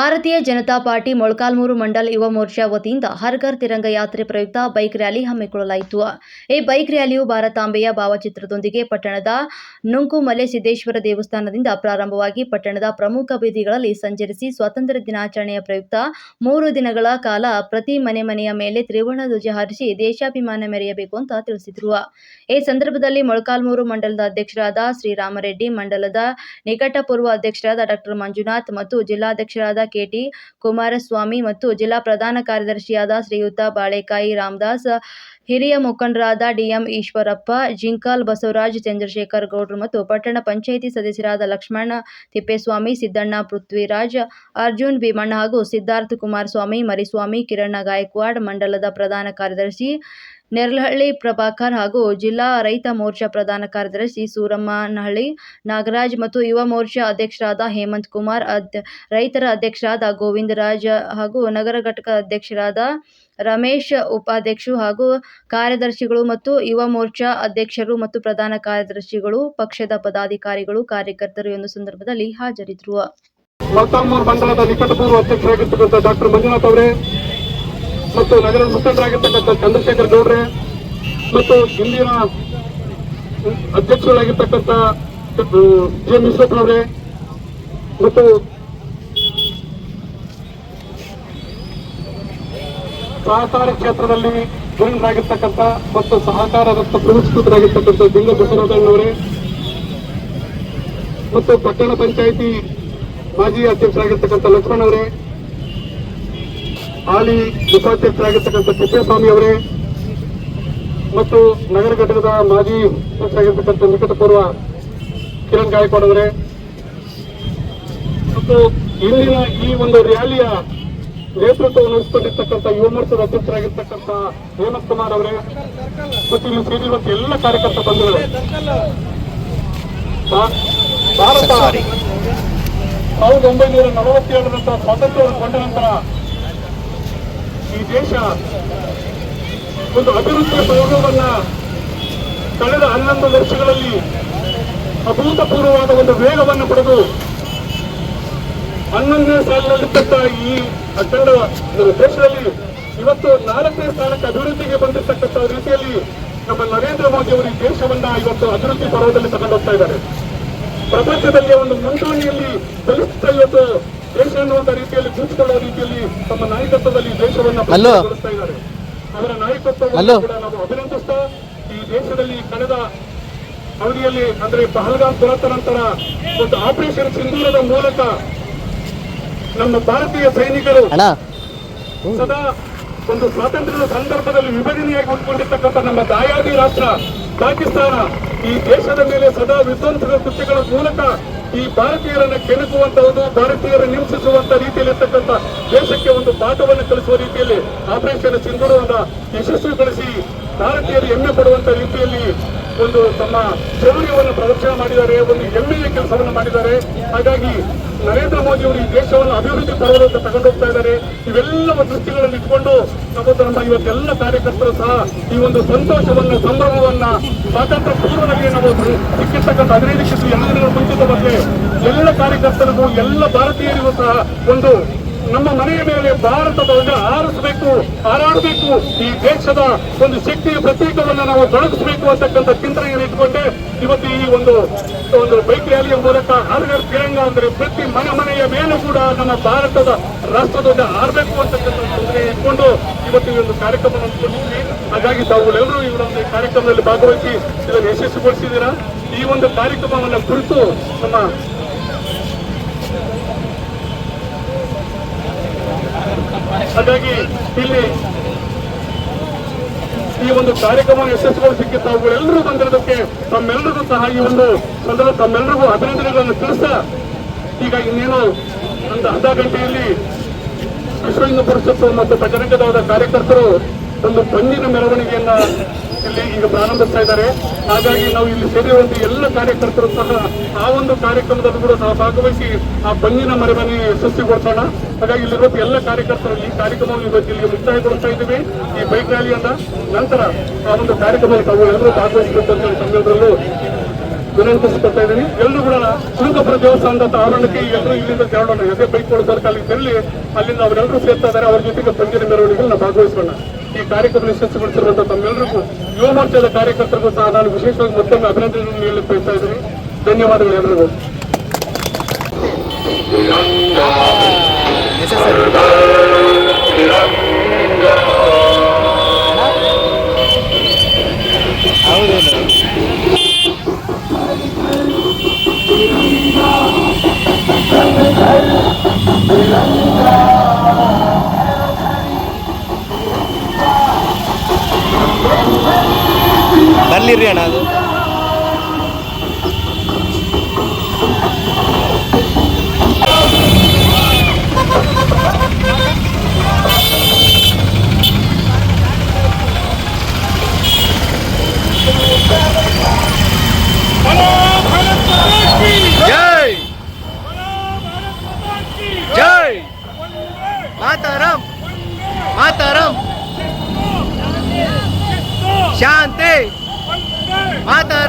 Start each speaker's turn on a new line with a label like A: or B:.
A: ಭಾರತೀಯ ಜನತಾ ಪಾರ್ಟಿ ಮೊಳಕಾಲ್ಮೂರು ಮಂಡಲ್ ಯುವ ಮೋರ್ಚಾ ವತಿಯಿಂದ ಹರ್ ಘರ್ ತಿರಂಗ ಯಾತ್ರೆ ಪ್ರಯುಕ್ತ ಬೈಕ್ ರ್ಯಾಲಿ ಹಮ್ಮಿಕೊಳ್ಳಲಾಯಿತು. ಈ ಬೈಕ್ ರ್ಯಾಲಿಯು ಭಾರತಾಂಬೆಯ ಭಾವಚಿತ್ರದೊಂದಿಗೆ ಪಟ್ಟಣದ ನುಂಕುಮಲೆ ಸಿದ್ದೇಶ್ವರ ದೇವಸ್ಥಾನದಿಂದ ಪ್ರಾರಂಭವಾಗಿ ಪಟ್ಟಣದ ಪ್ರಮುಖ ಬೀದಿಗಳಲ್ಲಿ ಸಂಚರಿಸಿ ಸ್ವಾತಂತ್ರ್ಯ ದಿನಾಚರಣೆಯ ಪ್ರಯುಕ್ತ ಮೂರು ದಿನಗಳ ಕಾಲ ಪ್ರತಿ ಮನೆ ಮನೆಯ ಮೇಲೆ ತ್ರಿವರ್ಣ ಧ್ವಜ ಹಾರಿಸಿ ದೇಶಾಭಿಮಾನ ಮೆರೆಯಬೇಕು ಅಂತ ತಿಳಿಸಿದರು. ಈ ಸಂದರ್ಭದಲ್ಲಿ ಮೊಳಕಾಲ್ಮೂರು ಮಂಡಲದ ಅಧ್ಯಕ್ಷರಾದ ಶ್ರೀರಾಮರೆಡ್ಡಿ, ಮಂಡಲದ ನಿಕಟಪೂರ್ವ ಅಧ್ಯಕ್ಷರಾದ ಡಾಕ್ಟರ್ ಮಂಜುನಾಥ್ ಮತ್ತು ಜಿಲ್ಲಾಧ್ಯಕ್ಷರಾದ ಕೆಟಿ ಕುಮಾರಸ್ವಾಮಿ ಮತ್ತು ಜಿಲ್ಲಾ ಪ್ರಧಾನ ಕಾರ್ಯದರ್ಶಿಯಾದ ಶ್ರೀಯುತ ಬಾಳೆಕಾಯಿ ರಾಮದಾಸ್, ಹಿರಿಯ ಮುಖಂಡರಾದ ಡಿಎಂ ಈಶ್ವರಪ್ಪ, ಜಿಂಕಾಲ್ ಬಸವರಾಜ್, ಚಂದ್ರಶೇಖರ್ ಗೌಡ್ರು ಮತ್ತು ಪಟ್ಟಣ ಪಂಚಾಯಿತಿ ಸದಸ್ಯರಾದ ಲಕ್ಷ್ಮಣ ತಿಪ್ಪೇಸ್ವಾಮಿ, ಸಿದ್ದಣ್ಣ ಪೃಥ್ವಿರಾಜ್, ಅರ್ಜುನ್ ಭೀಮಣ್ಣ ಹಾಗೂ ಸಿದ್ಧಾರ್ಥ ಕುಮಾರಸ್ವಾಮಿ, ಮರಿಸ್ವಾಮಿ, ಕಿರಣ್ಣ ಗಾಯಕ್ವಾಡ್, ಮಂಡಲದ ಪ್ರಧಾನ ಕಾರ್ಯದರ್ಶಿ ನೆರ್ಲಹಳ್ಳಿ ಪ್ರಭಾಕರ್ ಹಾಗೂ ಜಿಲ್ಲಾ ರೈತ ಮೋರ್ಚಾ ಪ್ರಧಾನ ಕಾರ್ಯದರ್ಶಿ ಸೂರಮ್ಮನಹಳ್ಳಿ, ನಾಗರಾಜ್ ಮತ್ತು ಯುವ ಮೋರ್ಚಾ ಅಧ್ಯಕ್ಷರಾದ ಹೇಮಂತ್ ಕುಮಾರ್ ರೈತರ ಅಧ್ಯಕ್ಷರಾದ ಗೋವಿಂದರಾಜ್ ಹಾಗೂ ನಗರ ಘಟಕ ಅಧ್ಯಕ್ಷರಾದ ರಮೇಶ್ ಉಪಾಧ್ಯಕ್ಷರು ಹಾಗೂ ಕಾರ್ಯದರ್ಶಿಗಳು ಮತ್ತು ಯುವ ಮೋರ್ಚಾ ಅಧ್ಯಕ್ಷರು ಮತ್ತು ಪ್ರಧಾನ ಕಾರ್ಯದರ್ಶಿಗಳು, ಪಕ್ಷದ ಪದಾಧಿಕಾರಿಗಳು, ಕಾರ್ಯಕರ್ತರು ಎಂದು ಸಂದರ್ಭದಲ್ಲಿ ಹಾಜರಿದ್ದರು.
B: ಡಾಕ್ಟರ್ ಮಂಜುನಾಥ್ ಅವರೇ ಮತ್ತು ನಗರದ ಮುಖಂಡರಾಗಿರ್ತಕ್ಕಂಥ ಚಂದ್ರಶೇಖರ್ ಗೌಡ್ರೆ ಮತ್ತು ಹಿಂದಿನ ಅಧ್ಯಕ್ಷರಾಗಿರ್ತಕ್ಕಂಥ ಜಿ ವಿಶ್ವಪ್ಪನವರೇ ಮತ್ತು ಸಹಕಾರ ಕ್ಷೇತ್ರದಲ್ಲಿ ಗುರುಗಳಾಗಿರ್ತಕ್ಕಂಥ ಮತ್ತು ಸಹಕಾರ ರಕ್ತ ಪುರಸ್ಕೃತರಾಗಿರ್ತಕ್ಕಂಥ ದಿಂಗ ಬಸವರಾಜಣ್ಣವರೇ ಮತ್ತು ಪಟ್ಟಣ ಪಂಚಾಯಿತಿ ಮಾಜಿ ಅಧ್ಯಕ್ಷರಾಗಿರ್ತಕ್ಕಂಥ ಲಕ್ಷ್ಮಣ್ ಅವರೇ ಹಾಲಿ ಉಪಾಧ್ಯಕ್ಷರಾಗಿರ್ತಕ್ಕಂಥ ತಿಪ್ಪೇಸ್ವಾಮಿ ಅವರೇ ಮತ್ತು ನಗರ ಘಟಕದ ಮಾಜಿ ಅಧ್ಯಕ್ಷರಾಗಿರ್ತಕ್ಕಂಥ ನಿಕಟಪೂರ್ವ ಕಿರಣ್ ಗಾಯಕ್ವಾಡ್ ಅವರೇ. ಮತ್ತು ಇಲ್ಲಿನ ಈ ಒಂದು ರ್ಯಾಲಿಯ ನೇತೃತ್ವವನ್ನು ವಹಿಸಿಕೊಂಡಿರ್ತಕ್ಕಂಥ ಯುವ ಮೋರ್ಚಾದ ಅಧ್ಯಕ್ಷರಾಗಿರ್ತಕ್ಕಂಥ ಹೇಮಂತ್ ಕುಮಾರ್ ಅವರೇ ಮತ್ತು ಇಲ್ಲಿ ಸೇರಿರುವಂತ ಎಲ್ಲ ಕಾರ್ಯಕರ್ತ ಬಂಧುಗಳು. ಭಾರತ ಸಾವಿರದ ಒಂಬೈನೂರ ನಲವತ್ತೇಳರಂತಹ ಸ್ವಾತಂತ್ರ್ಯವನ್ನು ಕೊಂಡ ನಂತರ ಈ ದೇಶ ಒಂದು ಅಭಿವೃದ್ಧಿಯ ಪ್ರಯೋಗವನ್ನ ಕಳೆದ ಹನ್ನೊಂದು ವರ್ಷಗಳಲ್ಲಿ ಅಭೂತಪೂರ್ವವಾದ ಒಂದು ವೇಗವನ್ನು ಪಡೆದು ಹನ್ನೊಂದನೇ ಸಾಲಿನಲ್ಲಿರ್ತಕ್ಕ ಈ ಅಖಂಡ ದೇಶದಲ್ಲಿ ಇವತ್ತು ನಾಲ್ಕನೇ ಸ್ಥಾನಕ್ಕೆ ಅಭಿವೃದ್ಧಿಗೆ ಬಂದಿರತಕ್ಕಂಥ ರೀತಿಯಲ್ಲಿ ನಮ್ಮ ನರೇಂದ್ರ ಮೋದಿ ಅವರು ಈ ದೇಶವನ್ನ ಇವತ್ತು ಅಭಿವೃದ್ಧಿ ಪರ್ವದಲ್ಲಿ ತಗೊಂಡೋಗ್ತಾ ಇದ್ದಾರೆ. ಪ್ರಪಂಚದಲ್ಲಿ ಒಂದು ಮುಂಚೂಣಿಯಲ್ಲಿ ಬಲಿಷ್ಠ ಇವತ್ತು ದೇಶ ಅನ್ನುವಂತ ರೀತಿಯಲ್ಲಿ ಕೂತ್ಕೊಳ್ಳೋ ರೀತಿಯಲ್ಲಿ ತಮ್ಮ ನಾಯಕತ್ವದಲ್ಲಿ ದೇಶವನ್ನ
C: ಹಲೋ.
B: ಇದ್ದಾರೆ ಅವರ ನಾಯಕತ್ವವನ್ನು. ಕೂಡ ನಾವು ಅಭಿನಂದಿಸ್ತಾ ಈ ದೇಶದಲ್ಲಿ ಕಳೆದ ಅವಧಿಯಲ್ಲಿ ಅಂದ್ರೆ ಪಹಲ್ಗಾಮ್ ದುರಂತ ನಂತರ ಒಂದು ಆಪರೇಷನ್ ಸಿಂಧೂರದ ಮೂಲಕ ನಮ್ಮ ಭಾರತೀಯ ಸೈನಿಕರು ಸದಾ ಒಂದು ಸ್ವಾತಂತ್ರ್ಯದ ಸಂದರ್ಭದಲ್ಲಿ ವಿಭಜನೆಯಾಗಿ ಉಟ್ಕೊಂಡಿರ್ತಕ್ಕಂಥ ನಮ್ಮ ದಾಯಾದಿ ರಾಷ್ಟ್ರ ಪಾಕಿಸ್ತಾನ ಈ ದೇಶದ ಮೇಲೆ ಸದಾ ವಿಧ್ವಂಸದ ಕೃತ್ಯಗಳ ಮೂಲಕ ಈ ಭಾರತೀಯರನ್ನು ಕೆಣಕುವಂತಹದ್ದು ಭಾರತೀಯರ ಹಿಂಸಿಸುವಂತ ರೀತಿಯಲ್ಲಿ ಇರ್ತಕ್ಕಂಥ ದೇಶಕ್ಕೆ ಒಂದು ಪಾಠವನ್ನು ಕಲಿಸುವ ರೀತಿಯಲ್ಲಿ ಆಪರೇಷನ್ ಸಿಂಧೂರವನ್ನ ಯಶಸ್ವಿಗೊಳಿಸಿ ಭಾರತೀಯರು ಹೆಮ್ಮೆ ಪಡುವಂತ ರೀತಿಯಲ್ಲಿ ಒಂದು ತಮ್ಮ ಶೌರ್ಯವನ್ನು ಪ್ರದರ್ಶನ ಮಾಡಿದ್ದಾರೆ, ಒಂದು ಹೆಮ್ಮೆಯ ಕೆಲಸವನ್ನು ಮಾಡಿದ್ದಾರೆ. ಹಾಗಾಗಿ ನರೇಂದ್ರ ಮೋದಿ ಅವರು ಈ ದೇಶವನ್ನು ಅಭಿವೃದ್ಧಿ ಪರ್ವತ ತಗೊಂಡು ಹೋಗ್ತಾ ಇದ್ದಾರೆ. ಇವೆಲ್ಲವ ದೃಷ್ಟಿಗಳಲ್ಲಿ ಇಟ್ಕೊಂಡು ನಮ್ಮ ನಮ್ಮ ಇವತ್ತೆಲ್ಲ ಕಾರ್ಯಕರ್ತರು ಸಹ ಈ ಒಂದು ಸಂತೋಷವನ್ನು, ಸಂಭ್ರಮವನ್ನ, ಸ್ವಾತಂತ್ರ್ಯ ಪೂರ್ವದಲ್ಲಿ ನಾವು ಸಿಕ್ಕಿರ್ತಕ್ಕಂಥ ಹದಿನೈದು ಕ್ಷೇತ್ರ ಎಲ್ಲ ಮುಂಚಿತ ಬಗ್ಗೆ ಎಲ್ಲ ಕಾರ್ಯಕರ್ತರಿಗೂ, ಎಲ್ಲ ಭಾರತೀಯರಿಗೂ ಸಹ ಒಂದು ನಮ್ಮ ಮನೆಯ ಮೇಲೆ ಭಾರತ ಧ್ವಜ ಹಾರಿಸಬೇಕು, ಹಾರಾಡಬೇಕು, ಈ ದೇಶದ ಒಂದು ಶಕ್ತಿಯ ಪ್ರತೀಕವನ್ನು ನಾವು ತೊಡಗಿಸಬೇಕು ಅಂತಕ್ಕಂಥ ಚಿಂತನೆಯನ್ನು ಇಟ್ಕೊಂಡೆ ಇವತ್ತು ಈ ಒಂದು ಒಂದು ಬೈಕ್ ರ್ಯಾಲಿಯ ಮೂಲಕ ಹರ್ಗರ್ ತಿರಂಗ ಅಂದ್ರೆ ಪ್ರತಿ ಮನೆ ಮನೆಯ ಮೇಲೂ ಕೂಡ ನಮ್ಮ ಭಾರತದ ರಾಷ್ಟ್ರಧ್ವಜ ಹಾರಬೇಕು ಅಂತಕ್ಕಂಥ ಚಿಂತನೆ ಇಟ್ಕೊಂಡು ಇವತ್ತು ಈ ಒಂದು ಕಾರ್ಯಕ್ರಮವನ್ನು ಹಮ್ಮಿಕೊಂಡಿದ್ವಿ. ಹಾಗಾಗಿ ತಾವುಗಳೆಲ್ಲರೂ ಈ ಒಂದು ಕಾರ್ಯಕ್ರಮದಲ್ಲಿ ಭಾಗವಹಿಸಿ ಇದನ್ನು ಯಶಸ್ವಿಗೊಳಿಸಿದ್ದೀರಾ? ಈ ಒಂದು ಕಾರ್ಯಕ್ರಮವನ್ನು ಕುರಿತು ನಮ್ಮ ಹಾಗಾಗಿ ಇಲ್ಲಿ ಈ ಒಂದು ಕಾರ್ಯಕ್ರಮ ಯಶಸ್ವಿಗೊಳಿಸಲಿಕ್ಕೆ ತಾವುಗಳೆಲ್ಲರೂ ಬಂದಿರೋದಕ್ಕೆ ತಮ್ಮೆಲ್ಲರಿಗೂ ಸಹ ಈ ಒಂದು ಸಂದರ್ಭ ತಮ್ಮೆಲ್ಲರಿಗೂ ಅಭಿನಂದನೆಗಳನ್ನು ತಿಳಿಸ್ತಾ ಈಗ ಇನ್ನೇನು ಒಂದು ಅರ್ಧ ಗಂಟೆಯಲ್ಲಿ ವಿಶ್ವ ಹಿಂದೂ ಪರಿಷತ್ತು ಮತ್ತು ಬಜರಂಗ ಕಾರ್ಯಕರ್ತರು ಒಂದು ಪಂಜಿನ ಮೆರವಣಿಗೆಯನ್ನ ಇಲ್ಲಿ ಈಗ ಪ್ರಾರಂಭಿಸ್ತಾ ಇದ್ದಾರೆ. ಹಾಗಾಗಿ ನಾವು ಇಲ್ಲಿ ಸೇರಿರುವಂತ ಎಲ್ಲ ಕಾರ್ಯಕರ್ತರು ಸಹ ಆ ಒಂದು ಕಾರ್ಯಕ್ರಮದಲ್ಲಿ ಕೂಡ ಸಹ ಭಾಗವಹಿಸಿ ಆ ಬಂಗಿನ ಮೆರವಣಿಗೆ ಯಶಸ್ವಿಗೊಳಿಸೋಣ ಹಾಗಾಗಿ ಇಲ್ಲಿರುವ ಎಲ್ಲ ಕಾರ್ಯಕರ್ತರು ಈ ಕಾರ್ಯಕ್ರಮವನ್ನು ಇವತ್ತು ಇಲ್ಲಿ ಮುಕ್ತಾಯಗೊಳಿಸ್ತಾ ಇದ್ದೀವಿ. ಈ ಬೈಕ್ ರ್ಯಾಲಿಯನ್ನ ನಂತರ ಆ ಒಂದು ಕಾರ್ಯಕ್ರಮದಲ್ಲಿ ತಾವು ಎಲ್ಲರೂ ಭಾಗವಹಿಸಬೇಕು ಅಂತ ತಮ್ಮೆಲ್ಲರಲ್ಲೂ ವಿನಂತಿಸ್ಕೊತಾ ಇದ್ದೀನಿ. ಎಲ್ಲರೂ ಕೂಡ ಶೃಂಗಪುರ ದೇವಸ್ಥಾನದ ಆವರಣಕ್ಕೆ ಎಲ್ಲರೂ ಇಲ್ಲಿಂದ ತೆರಳೋಣ. ಯಾವುದೇ ಬೈಕ್ ಅಲ್ಲಿ ತೆರಳಿ ಅಲ್ಲಿಂದ ಅವರೆಲ್ಲರೂ ಸೇರ್ತಾ ಇದ್ದಾರೆ. ಅವ್ರ ಜೊತೆಗೆ ಪಂಜಿನ ಮೆರವಣಿಗೆಯಲ್ಲಿ ನಾವು ಭಾಗವಹಿಸೋಣ. ಈ ಕಾರ್ಯಕ್ರಮ ಯಶಸ್ವಿಗೊಳಿಸಿರುವಂತಹ ತಮ್ಮೆಲ್ಲರಿಗೂ ಯುವ ಮೋರ್ಚಾದ ಕಾರ್ಯಕರ್ತರಿಗೂ ಸಹ ನಾನು ವಿಶೇಷವಾಗಿ ಮತ್ತೊಮ್ಮೆ ಅಭಿನಂದನೆಯನ್ನು ನೀಡಲು ಬಯಸ್ತಾ ಇದ್ದೀನಿ ಧನ್ಯವಾದಗಳು ಎಲ್ಲರಿಗೂ
C: शांति। माता